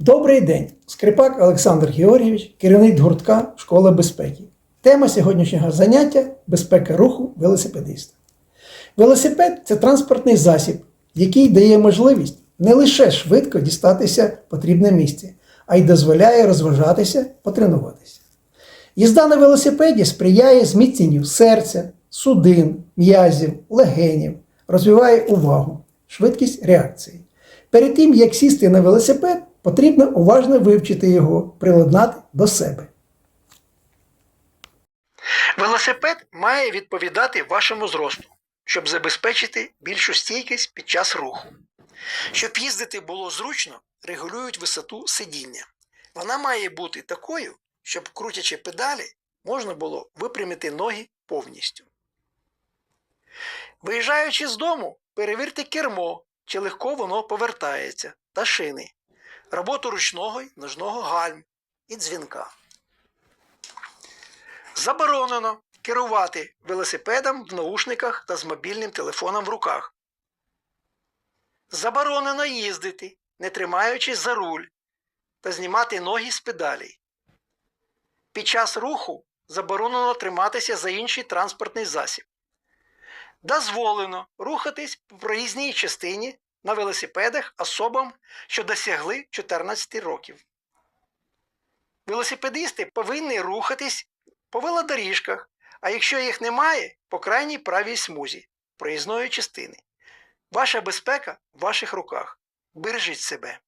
Добрий день! Скрипак Олександр Георгійович, керівник гуртка Школа безпеки. Тема сьогоднішнього заняття безпека руху велосипедиста. Велосипед це транспортний засіб, який дає можливість не лише швидко дістатися в потрібне місце, а й дозволяє розважатися, потренуватися. Їзда на велосипеді сприяє зміцненню серця, судин, м'язів, легенів, розвиває увагу, швидкість реакції. Перед тим, як сісти на велосипед, потрібно уважно вивчити його, приладнати до себе. Велосипед має відповідати вашому зросту, щоб забезпечити більшу стійкість під час руху. Щоб їздити було зручно, регулюють висоту сидіння. Вона має бути такою, щоб крутячи педалі, можна було випрямити ноги повністю. Виїжджаючи з дому, перевірте кермо, чи легко воно повертається, та шини, роботу ручного й ножного гальм і дзвінка. Заборонено керувати велосипедом в наушниках та з мобільним телефоном в руках. Заборонено їздити, не тримаючись за руль та знімати ноги з педалей. Під час руху заборонено триматися за інший транспортний засіб. Дозволено рухатись по проїзній частині на велосипедах особам, що досягли 14 років. Велосипедисти повинні рухатись по велодоріжках, а якщо їх немає, по крайній правій смузі проїзної частини. Ваша безпека в ваших руках. Бережіть себе.